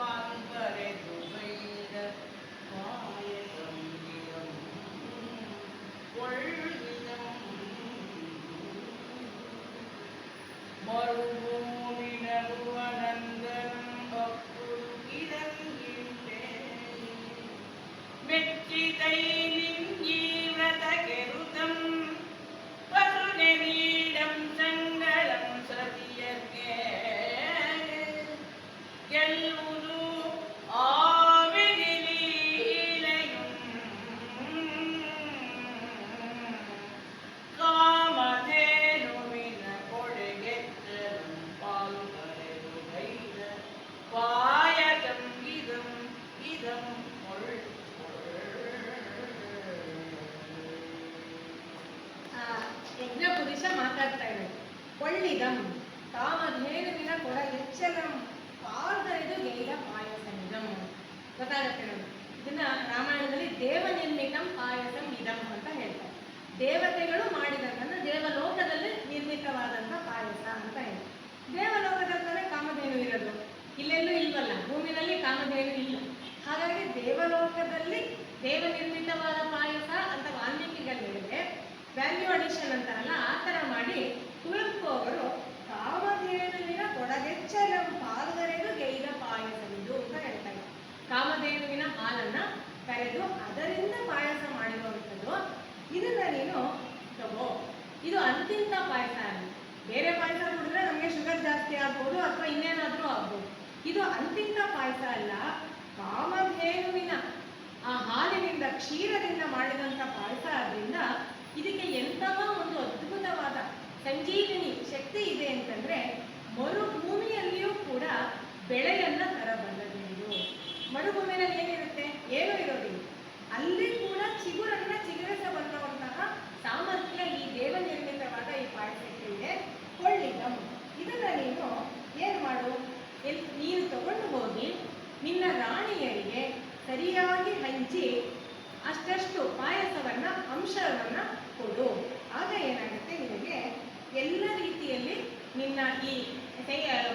Father ಪುರುಷ ಮಾತಾಡ್ತಾ ಇದ್ದಾರೆ ಒಳ್ಳಿದಂ? ಕಾಮಧೇನುವಿನ ಕೊಡ ಎಚ್ಚರಂ ಗೈದ ಪಾಯಸಮಿದಂ ಗೊತ್ತಾಗುತ್ತೆ ಇದನ್ನ ರಾಮಾಯಣದಲ್ಲಿ ದೇವ ನಿರ್ಮಿತಂ ಪಾಯಸಂ ಇದಂ ಅಂತ ಹೇಳ್ತಾರೆ. ದೇವತೆಗಳು ಮಾಡಿದಂತಹ ದೇವಲೋಕದಲ್ಲಿ ನಿರ್ಮಿತವಾದಂಥ ಪಾಯಸ ಅಂತ ಹೇಳ್ತಾರೆ. ದೇವಲೋಕದಲ್ಲೇ ಕಾಮಧೇನು ಇರೋದು. ಇಲ್ಲೆಲ್ಲೂ ಇಲ್ವಲ್ಲ? ಭೂಮಿನಲ್ಲಿ ಕಾಮಧೇನು ಇಲ್ಲ. ಹಾಗಾಗಿ ದೇವಲೋಕದಲ್ಲಿ ದೇವ ನಿರ್ಮಿತವಾದ ಪಾಯಸ ಅಂತ ವಾಲ್ಮೀಕಿಗಳು ವ್ಯಾಲ್ಯೂ ಅಡಿಷನ್ ಅಂತಾರಲ್ಲ, ಆ ಥರ ಮಾಡಿ ಕುವೆಂಪು ಅವರು ಕಾಮಧೇನುವಿನ ಕೊಡಗೆಚ್ಚಲ ಪಾಲ್ಗರೆದು ಗೈದ ಪಾಯಸವಿದು ಅಂತ ಹೇಳ್ತಾ ಇದ್ದಾರೆ ಕಾಮಧೇನುವಿನ ಹಾಲನ್ನು ಕರೆದು ಅದರಿಂದ ಪಾಯಸ ಮಾಡಿರುವಂಥದ್ದು. ಇದನ್ನ ನೀನು ತಗೋ. ಇದು ಅಂತಿಂತ ಪಾಯಸ ಅಲ್ಲ ಬೇರೆ ಪಾಯಸ ಕುಡಿದ್ರೆ ನಮಗೆ ಶುಗರ್ ಜಾಸ್ತಿ ಆಗ್ಬೋದು ಅಥವಾ ಇನ್ನೇನಾದರೂ ಆಗ್ಬೋದು. ಇದು ಅಂತಿಂತ ಪಾಯಸ ಅಲ್ಲ, ಕಾಮಧೇನುವಿನ ಆ ಹಾಲಿನಿಂದ, ಕ್ಷೀರದಿಂದ ಮಾಡಿದಂಥ ಪಾಯಸ ಆದ್ರಿಂದ ಇದಕ್ಕೆ ಎಂತಹ ಒಂದು ಅದ್ಭುತವಾದ ಸಂಜೀವಿನಿ ಶಕ್ತಿ ಇದೆ ಅಂತಂದ್ರೆ ಮರುಭೂಮಿಯಲ್ಲಿಯೂ ಕೂಡ ಬೆಳೆಯನ್ನ ತರಬಲ್ಲದು ಇದು ಮರುಭೂಮಿಯಲ್ಲಿ ಏನಿರುತ್ತೆ? ಏನೂ ಇರೋದಿಲ್ಲ. ಅಲ್ಲಿ ಕೂಡ ಚಿಗುರನ್ನ ಚಿಗುರಿಸಬಲ್ಲವಂತಹ ಸಾಮರ್ಥ್ಯ ಈ ದೇವ ನಿರ್ಮಿತವಾದ ಈ ಪಾಠಕ್ಕೆ ಇದೆ. ಕೊಳ್ಳಿದಂ ಇದನ್ನ ನೀನು ಏನ್ ಮಾಡು? ಎಲ್ಲಿ ನೀನು ತಗೊಂಡು ಹೋಗಿ ನಿನ್ನ ರಾಣಿಯರಿಗೆ ಸರಿಯಾಗಿ ಹಂಚಿ ಅಷ್ಟಷ್ಟು ಪಾಯಸವನ್ನ, ಅಂಶವನ್ನ ಕೊಡು. ಆಗ ಏನಾಗುತ್ತೆ ನಿಮಗೆ ಎಲ್ಲ ರೀತಿಯಲ್ಲಿ ನಿನ್ನ ಈ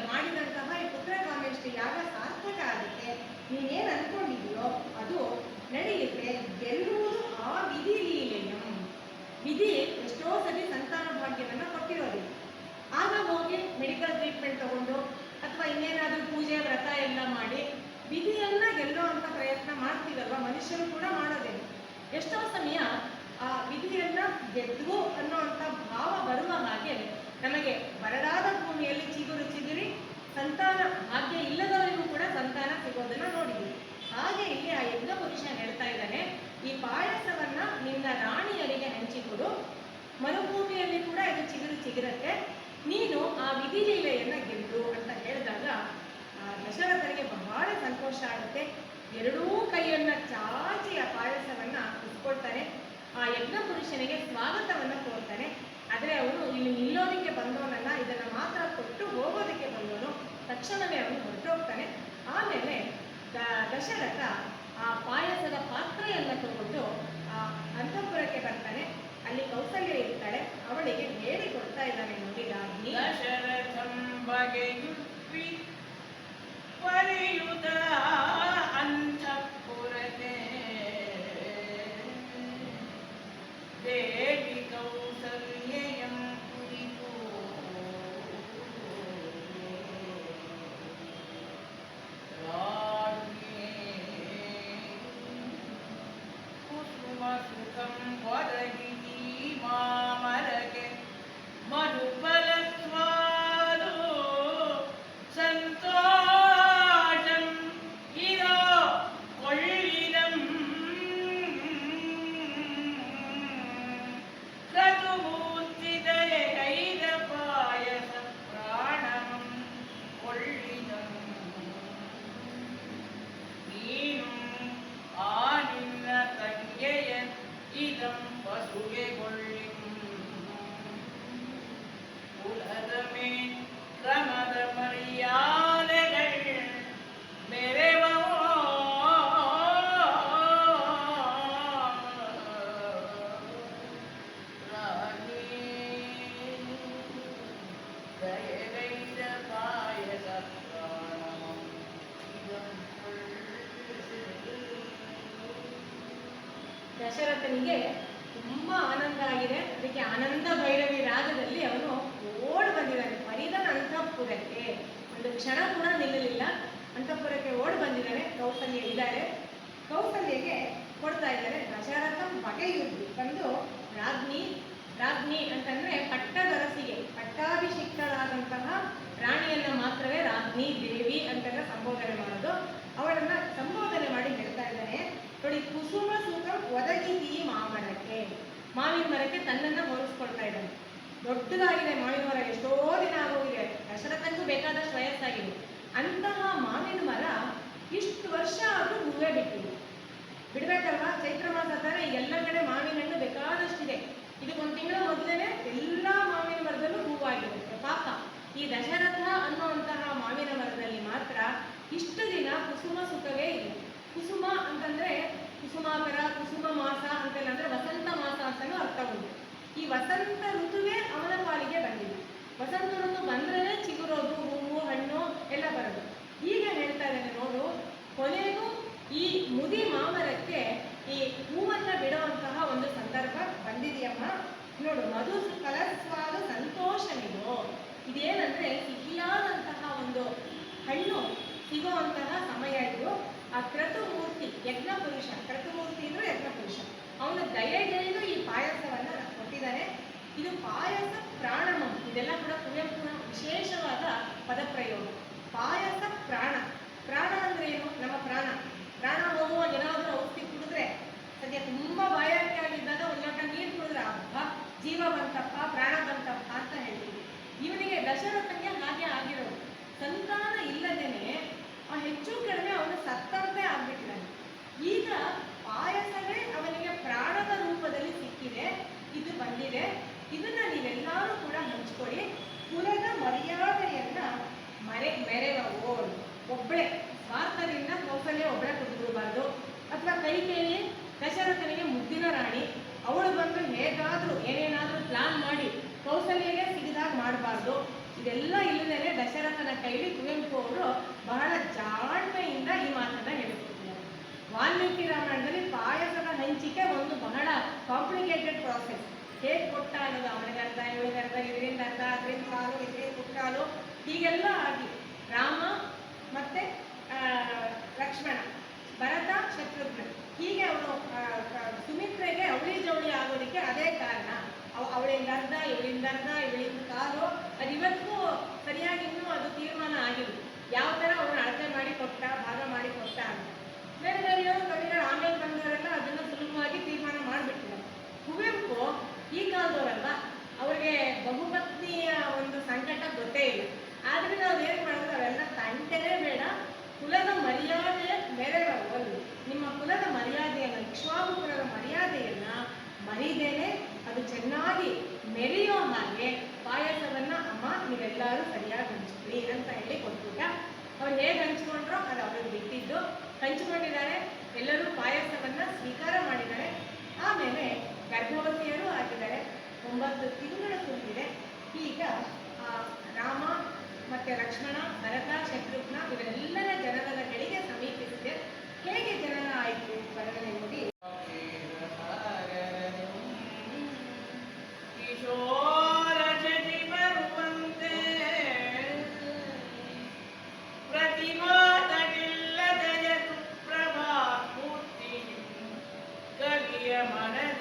ಮಾಡಿದಂತಹ ಈ ಪುತ್ರಕಾಮೇಷ್ಟಿ ಯಾಗ ಸಾರ್ಥಕ ಆಗುತ್ತೆ, ನೀನೇನು ಅನ್ಕೊಂಡಿದೆಯೋ ಅದು ನಡೆಯುತ್ತೆ. ಗೆಲ್ಲುವುದು ಆ ವಿಧಿ ಲೀಲೆಯಂ ವಿಧಿ ಎಷ್ಟೋ ಸರಿ ಸಂತಾನ ಭಾಗ್ಯವನ್ನ ಕೊಟ್ಟಿರೋದಿಲ್ಲ ಆಗ ಹೋಗಿ ಮೆಡಿಕಲ್ ಟ್ರೀಟ್ಮೆಂಟ್ ತಗೊಂಡು, ಅಥವಾ ಇನ್ನೇನಾದ್ರೂ ಪೂಜೆ ವ್ರತ ಎಲ್ಲ ಮಾಡಿ ವಿಧಿಯನ್ನ ಗೆಲ್ಲೋ ಅಂತ ಪ್ರಯತ್ನ ಮಾಡ್ತೀವಲ್ವ? ಮನುಷ್ಯರು ಕೂಡ ಮಾಡೋದೇನು? ಎಷ್ಟೋ ಸಮಯ ಆ ವಿಧಿಯನ್ನ ಗೆದ್ದು ಅನ್ನೋಂಥ ಭಾವ ಬರುವ ಹಾಗೆ ನಮಗೆ ಬರಡಾದ ಭೂಮಿಯಲ್ಲಿ ಚಿಗುರು ಚಿಗುರಿ ಸಂತಾನ ಭಾಗ್ಯ ಇಲ್ಲದವರಿಗೂ ಕೂಡ ಸಂತಾನ ಸಿಗೋದನ್ನ ನೋಡಿದ್ವಿ. ಹಾಗೆ ಇಲ್ಲಿ ಆ ಯಜ್ಞ ಪುರುಷ ಹೇಳ್ತಾ ಇದ್ದಾನೆ, ಈ ಪಾಯಸವನ್ನ ನಿನ್ನ ರಾಣಿಯರಿಗೆ ಹಂಚಿಕೊಡು. ಮರುಭೂಮಿಯಲ್ಲಿ ಕೂಡ ಇದು ಚಿಗುರು ಚಿಗುರಕ್ಕೆ. ನೀನು ಆ ವಿಧಿ ಲೀಲೆಯನ್ನ ಗೆದ್ದು, ಅಂತ ಹೇಳಿದಾಗ ಆ ದಶರಥರಿಗೆ ಬಹಳ ಸಂತೋಷ ಆಗುತ್ತೆ. ಎರಡೂ ಕೈಯನ್ನ ಚಾಚಿ ಆ ಪಾಯಸವನ್ನ ಇಸ್ಕೊಳ್ತಾನೆ ಆ ಯಜ್ಞ ಪುರುಷನಿಗೆ ಸ್ವಾಗತವನ್ನ ಕೋರ್ತಾನೆ ಆದರೆ ಅವನು ಇಲ್ಲಿ ನಿಲ್ಲೋದಕ್ಕೆ ಬಂದವನಲ್ಲ, ಇದನ್ನ ಮಾತ್ರ ಕೊಟ್ಟು ಹೋಗೋದಕ್ಕೆ ಬಂದವನು. ತಕ್ಷಣವೇ ಅವನು ಹೊರಟೋಗ್ತಾನೆ. ಆಮೇಲೆ ದಶರಥ ಆ ಪಾಯಸದ ಪಾತ್ರೆಯನ್ನ ತಗೊಂಡು ಆ ರಾಜ್ಞಿ ದೇವಿ ಅಂತೆಲ್ಲ ಸಂಬೋಧನೆ ಮಾಡೋದು. ಅವಳನ್ನ ಸಂಬೋಧನೆ ಮಾಡಿ ಹೇಳ್ತಾ ಇದ್ದಾನೆ. ನೋಡಿ, ಕುಸುಮ ಸುಖ ಒದಗಿಸಿ ಮಾಮರಕ್ಕೆ ಮಾವಿನ ಮರಕ್ಕೆ ತನ್ನನ್ನ ಹೋಲಿಸ್ಕೊಳ್ತಾ ಇದ್ದಾನೆ. ದೊಡ್ಡದಾಗಿದೆ ಮಾವಿನ ಮರ ಎಷ್ಟೋ ದಿನ ಆಗೋಗಿದೆ. ದಶರಥನಿಗೂ ಬೇಕಾದಷ್ಟು ವಯಸ್ಸಾಗಿದೆ. ಅಂತಹ ಮಾವಿನ ಮರ ಇಷ್ಟು ವರ್ಷ ಆದರೂ ಹೂವೇ ಬಿಟ್ಟಿದೆ. ಬಿಡ್ಬೇಕಲ್ವಾ? ಚೈತ್ರ ಮಾಸ ತಾನೆ ಎಲ್ಲ ಕಡೆ ಮಾವಿನ ಹಣ್ಣು ಬೇಕಾದಷ್ಟಿದೆ. ಇದಕ್ಕೊಂದು ತಿಂಗಳ ಮೊದಲೇನೆ ಎಲ್ಲ ಮಾವಿನ ಮರದಲ್ಲೂ ಹೂವಾಗಿರುತ್ತೆ. ಪಾಪ. ಈ ದಶರಥ ಅನ್ನುವಂತಹ ಮಾವಿನ ಮರದಲ್ಲಿ ಮಾತ್ರ ಇಷ್ಟು ದಿನ ಕುಸುಮ ಸುಖವೇ ಇದೆ ಕುಸುಮ ಅಂತಂದ್ರೆ ಕುಸುಮಾಕರ, ಕುಸುಮ ಮಾಸ ಅಂತೆಲ್ಲ ಅಂದ್ರೆ ವಸಂತ ಮಾಸ ಅಂತಲೂ ಅರ್ಥ ಉಂಟು. ಈ ವಸಂತ ಋತುವೇ ಅವನ ಪಾಲಿಗೆ ಬಂದಿದೆ. ವಸಂತ ಋತು ಬಂದ್ರೆ ಚಿಗುರೋದು, ಹೂವು, ಹಣ್ಣು ಎಲ್ಲ ಬರೋದು. ಈಗ ಹೇಳ್ತಾ ಇದ್ದೇನೆ ನೋಡು, ಕೊನೆಗೂ ಈ ಮುದಿ ಮಾಮರಕ್ಕೆ ಈ ಹೂವನ್ನ ಬಿಡುವಂತಹ ಒಂದು ಸಂದರ್ಭ ಬಂದಿದೆಯಮ್ಮ ನೋಡು ಮಧು ಕಲಸ್ವಾದ ಸಂತೋಷವಿದು ಇದೇನಂದ್ರೆ ಸಿಹಿಯಾದಂತಹ ಒಂದು ಹಣ್ಣು ಸಿಗುವಂತಹ ಸಮಯ ಇದು ಆ ಕ್ರತುಮೂರ್ತಿ ಯಜ್ಞ ಪುರುಷ ಕ್ರತುಮೂರ್ತಿ ಅಂದ್ರೆ ಯಜ್ಞ ಪುರುಷ ಅವನ ದಯೆಗೆಂದು ಈ ಪಾಯಸವನ್ನ ಕೊಟ್ಟಿದ್ದಾನೆ ಇದು ಪಾಯಸ ಪ್ರಾಣಮಂ ಇದೆಲ್ಲ ಕೂಡ ಕುವೆಂಪುನ ವಿಶೇಷವಾದ ಪದಪ್ರಯೋಗ ಪಾಯಸ ಪ್ರಾಣ ಪ್ರಾಣ ಅಂದ್ರೆ ಏನು ನಮ್ಮ ಪ್ರಾಣ ಪ್ರಾಣ ಹೋಗುವಾಗ ಏನಾದ್ರೂ ಔಷಧಿ ಕುಡಿದ್ರೆ ಸದ್ಯ ತುಂಬಾ ಬಾಯಾರಿಕೆ ಆಗಿದ್ದಾಗ ಒಂದು ಲೋಟ ನೀರು ಕುಡಿದ್ರೆ ಅಬ್ಬ ಜೀವ ಬಂತಪ್ಪ ಪ್ರಾಣ ಬಂತಪ್ಪ ಅಂತ ಹೇಳ್ತೀವಿ ಇವನಿಗೆ ದಶರಥನಿಗೆ ಹಾಗೆ ಆಗಿರೋದು ಸಂತಾನ ಇಲ್ಲದೇನೆ ಆ ಹೆಚ್ಚು ಕಡಿಮೆ ಅವನು ಸತ್ತಂತೆ ಆಗ್ಬಿಟ್ಟಿದ್ದಾನೆ ಈಗ ಪಾಯಸವೇ ಅವನಿಗೆ ಪ್ರಾಣದ ರೂಪದಲ್ಲಿ ಸಿಕ್ಕಿದೆ ಇದು ಬಂದಿದೆ ಇದನ್ನ ನೀವೆಲ್ಲರೂ ಕೂಡ ಹಂಚ್ಕೊಳ್ಳಿ ಕುಲದ ಮರ್ಯಾದೆಯನ್ನ ಮರೆ ಮೆರೆವೋ ಒಬ್ಬಳೆ ಸ್ವಾರ್ಥದಿಂದ ಕೌಸಲ್ಯ ಒಬ್ಬಳೆ ಕುಡಿದಿರಬಾರ್ದು ಅಥವಾ ಕೈಕೇಯಿ ದಶರಥನಿಗೆ ಮುದ್ದಿನ ರಾಣಿ, ಅವಳು ಬಂದು ಹೇಗಾದರೂ ಏನೇನಾದರೂ ಪ್ಲಾನ್ ಮಾಡಿ ಕೌಸಲ್ಯಗೆ ಸಿಗಿದಾಗ ಮಾಡಬಾರ್ದು. ಇದೆಲ್ಲ ಇಲ್ಲದೇನೆ ದಶರಥನ ಕೈಲಿ ಕುವೆಂಪು ಅವರು ಬಹಳ ಜಾಣ್ಮೆಯಿಂದ ಈ ಮಾತನ್ನ ಹೇಳಿಕೊಟ್ಟಿದ್ದಾರೆ. ವಾಲ್ಮೀಕಿ ರಾಮಾಯಣದಲ್ಲಿ ಪಾಯಸದ ಹಂಚಿಕೆ ಒಂದು ಬಹಳ ಕಾಂಪ್ಲಿಕೇಟೆಡ್ ಪ್ರಾಸೆಸ್ ಹೇಗೆ ಕೊಟ್ಟ ಅನ್ನೋದು ಅವನಿಗೆ ಅರ್ಧ ಇವಳಿಗೆ ಅರ್ಧ ಇದರಿಂದ ಅರ್ಧ ಅದರಿಂದ ಕಾಲು ಇದರಿಂದ ಕುಟ್ಟಾಲು ಹೀಗೆಲ್ಲ ಆಗಿ ರಾಮ ಮತ್ತೆ ಲಕ್ಷ್ಮಣ, ಭರತ, ಶತ್ರುಘ್ನ. ಹೀಗೆ ಅವನು ಸುಮಿತ್ರೆಗೆ ಅವಳಿ ಜವಳಿ ಆಗೋದಕ್ಕೆ ಅದೇ ಕಾರಣ. ಅವ, ಅವಳಿಂದ ಅರ್ಧ, ಇವಳಿಂದ ಅರ್ಧ, ಇವಳಿಂದ ಕಾಲು, ಅದು ಇವತ್ತು ಸರಿಯಾಗಿ ಅದು ತೀರ್ಮಾನ ಆಗಿಲ್ಲ ಯಾವ ಥರ ಅವನು ಅಳತೆ ಮಾಡಿ ಕೊಟ್ಟ, ಭಾಗ ಮಾಡಿ ಕೊಟ್ಟ ಅಂತ. ಬೇರೆ ಬೇರೆಯವರು ಕವಿಗಳು ಆಮೇಲೆ ಬಂದವರೆಲ್ಲ ಅದನ್ನ ಸುಲಭವಾಗಿ ತೀರ್ಮಾನ ಮಾಡಿಬಿಟ್ಟಿದ್ದಾರೆ. ಕುವೆಂಪು ಈ ಕಾಲದವರಲ್ಲ விதமான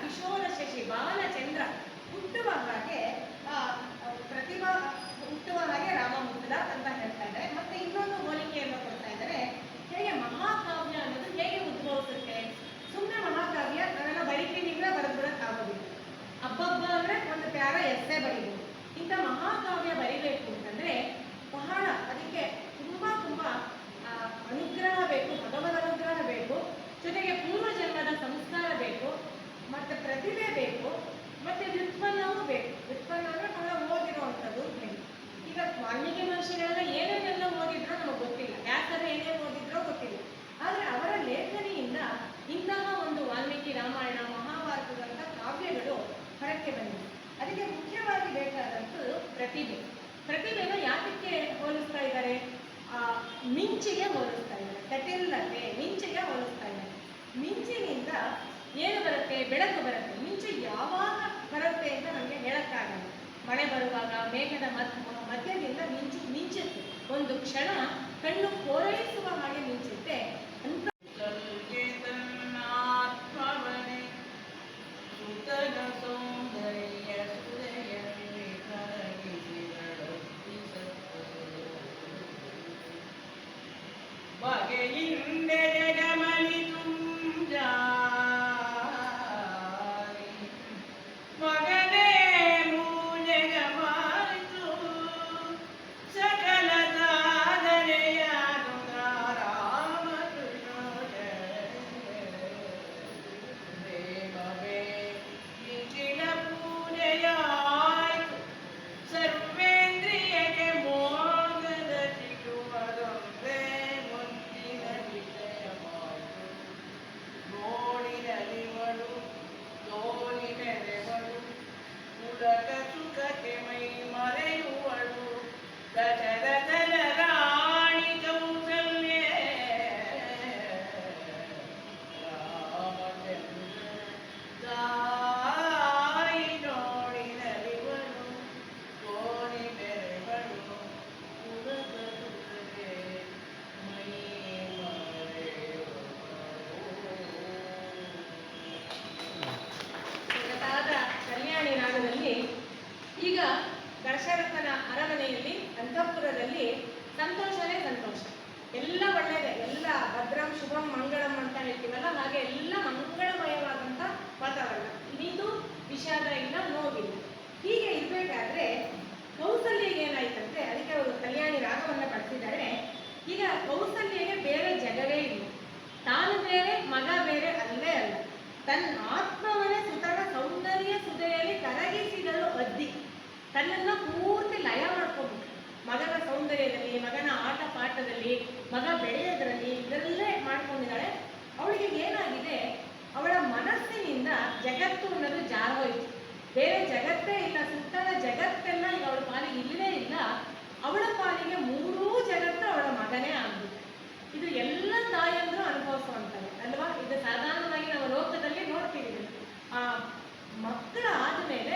ಕಿಶೋರ ಶಶಿ ಬಾಲಚಂದ್ರ ಹುಟ್ಟುವ ಹಾಗೆ ಪ್ರತಿಭಾ ಹುಟ್ಟುವ ಹಾಗೆ ರಾಮ ಹುಟ್ಟಿದ ಅಂತ ಹೇಳ್ತಾ ಇದ್ದಾರೆ. ಮತ್ತೆ ಇನ್ನೊಂದು ಹೋಲಿಕೆಯನ್ನು ಕೊಡ್ತಾ ಇದ್ದಾರೆ. ಹೇಗೆ ಮಹಾಕಾವ್ಯ ಅನ್ನೋದು ಹೇಗೆ ಉದ್ಭವಿಸುತ್ತೆ? ಸುಮ್ಮನೆ ಮಹಾಕಾವ್ಯ ನನ್ನ ಬರಿತೀವಿ ಬರೆದ್ಬಿಡಕ್ ಆಗೋದಿಲ್ಲ. ಹಬ್ಬಬ್ಬ ಅಂದ್ರೆ ಒಂದು ಪ್ಯಾರ ಎಸ್ಸೆ ಬರೀಬಹುದು ಇಂಥ ಮಹಾಕಾವ್ಯ ಬರಿಬೇಕು ಅಂತಂದ್ರೆ ಬಹಳ ಅದಕ್ಕೆ ತುಂಬಾ ತುಂಬಾ ಅನುಗ್ರಹ ಬೇಕು, ಭಗವದ್ ಅನುಗ್ರಹ ಬೇಕು. ಜೊತೆಗೆ ಪೂರ್ವ ಜನ್ಮದ ಸಂಸ್ಕಾರ ಬೇಕು. ಮತ್ತೆ ಪ್ರತಿಭೆ ಬೇಕು ಮತ್ತೆ ವ್ಯುತ್ಪನ್ನವೂ ಬೇಕು. ವ್ಯುತ್ಪನ್ನ ಅಂದ್ರೆ ಬಹಳ ಓದಿರುವಂಥದ್ದು ಈಗ ವಾಲ್ಮೀಕಿ ಮಹರ್ಷಿಗಳನ್ನ ಏನೇನೆಲ್ಲ ಓದಿದ್ರು ನಮಗೆ ಗೊತ್ತಿಲ್ಲ. ಯಾಕಂದ್ರೆ ಏನೇನು ಓದಿದ್ರೋ ಗೊತ್ತಿಲ್ಲ. ಆದ್ರೆ ಅವರ ಲೇಖನಿಯಿಂದ ಇಂತಹ ಒಂದು ವಾಲ್ಮೀಕಿ ರಾಮಾಯಣ ಮಹಾಭಾರತದಂಥ ಕಾವ್ಯಗಳು ಹೊರಕ್ಕೆ ಬಂದಿವೆ. ಅದಕ್ಕೆ ಮುಖ್ಯವಾಗಿ ಬೇಕಾದಂಥದ್ದು ಪ್ರತಿಭೆ. ಪ್ರತಿಭೆನ ಯಾತಕ್ಕೆ ಹೋಲಿಸ್ತಾ ಇದ್ದಾರೆ? ಆ, ಮಿಂಚಿಗೆ ಹೋಲಿಸ್ತಾ ಇದ್ದಾರೆ. ಕಟಿಲ್ಲತೆ ಮಿಂಚಿಗೆ ಹೋಲಿಸ್ತಾ ಇದ್ದಾರೆ. ಮಿಂಚಿನಿಂದ ಏನು ಬರುತ್ತೆ? ಬೆಳಕು ಬರುತ್ತೆ. ಮುಂಚೆ ಯಾವಾಗ ಬರುತ್ತೆ ಅಂತ ನಮಗೆ ಹೇಳಕ್ಕಾಗಲ್ಲ. ಮಳೆ ಬರುವಾಗ, ಮೇಘದ ಮಧ್ಯ ಮಧ್ಯದಿಂದ ಮಿಂಚು, ಮಿಂಚುತ್ತೆ. ಒಂದು ಕ್ಷಣ ಕಣ್ಣು ಕೋರೈಸುವ ಹಾಗೆ ಮಿಂಚುತ್ತೆ. ತನ್ನ ಆತ್ಮವನ್ನೇ ಸುತನ ಸೌಂದರ್ಯ ಸುದೆಯಲ್ಲಿ ಕರಗಿಸಿದಳು ಅದ್ದಿ. ತನ್ನನ್ನು ಪೂರ್ತಿ ಲಯ ಮಾಡ್ಕೊಂಡ್ಬಿಟ್ಟು ಮಗನ ಸೌಂದರ್ಯದಲ್ಲಿ, ಮಗನ ಆಟ ಪಾಠದಲ್ಲಿ ಮಗ ಬೆಳೆಯೋದ್ರಲ್ಲಿ ಇದರಲ್ಲೇ ಮಾಡ್ಕೊಂಡಿದ್ದಾಳೆ. ಅವಳಿಗೆ ಏನಾಗಿದೆ? ಅವಳ ಮನಸ್ಸಿನಿಂದ ಜಗತ್ತು ಅನ್ನೋದು ಜಾರೋಯ್ತು ಬೇರೆ ಜಗತ್ತೇ ಇಲ್ಲ ಸುತ್ತಲ ಜಗತ್ತೆಲ್ಲ ಈಗ ಅವಳ ಪಾಲಿಗೆ ಇಲ್ಲವೇ ಇಲ್ಲ. ಅವಳ ಪಾಲಿಗೆ ಮೂರೂ ಜಗತ್ತು ಅವಳ ಮಗನೇ ಆಗ್ಬಿಟ್ಟು ಇದು ಎಲ್ಲ ತಾಯಂದ್ರು ಅನುಭವಿಸುವಂಥದ್ದು, ಅಲ್ವಾ? ಇದು ಸಾಧಾರಣವಾಗಿ ನಮ್ಮ ಲೋಕದಲ್ಲಿ. ಆ ಮಕ್ಕಳ ಆದ್ಮೇಲೆ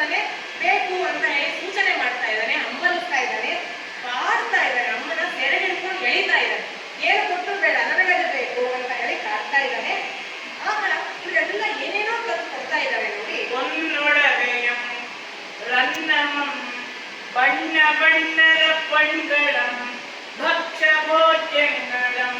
ಮಾಡ್ತಾನೆ ಬೇಕು ಅಂತ ಹೇಳಿ ಸೂಚನೆ ಮಾಡ್ತಾ ಇದ್ದಾನೆ, ಹಂಬಲಿಸ್ತಾ ಇದ್ದಾನೆ ಕಾಡ್ತಾ ಇದ್ದಾನೆ, ಅಮ್ಮನ ಸೆರೆ ಹಿಡ್ಕೊಂಡು ಎಳಿತಾ ಇದ್ದಾನೆ. ಏನು ಕೊಟ್ಟರು ಬೇಡ, ನನಗದೇ ಬೇಕು ಅಂತ ಹೇಳಿ ಕಾಡ್ತಾ ಇದ್ದಾನೆ. ಆಗ ಇವರೆಲ್ಲ ಏನೇನೋ ಕಲ್ತು ಕೊಡ್ತಾ ಇದ್ದಾರೆ ನೋಡಿ. ಒಂದೊಡವೆಯಂ ರನ್ನಮಂ ಬಣ್ಣ ಬಣ್ಣದ ಪಣ್ಗಳಂ ಭಕ್ಷ ಭೋಜ್ಯಗಳಂ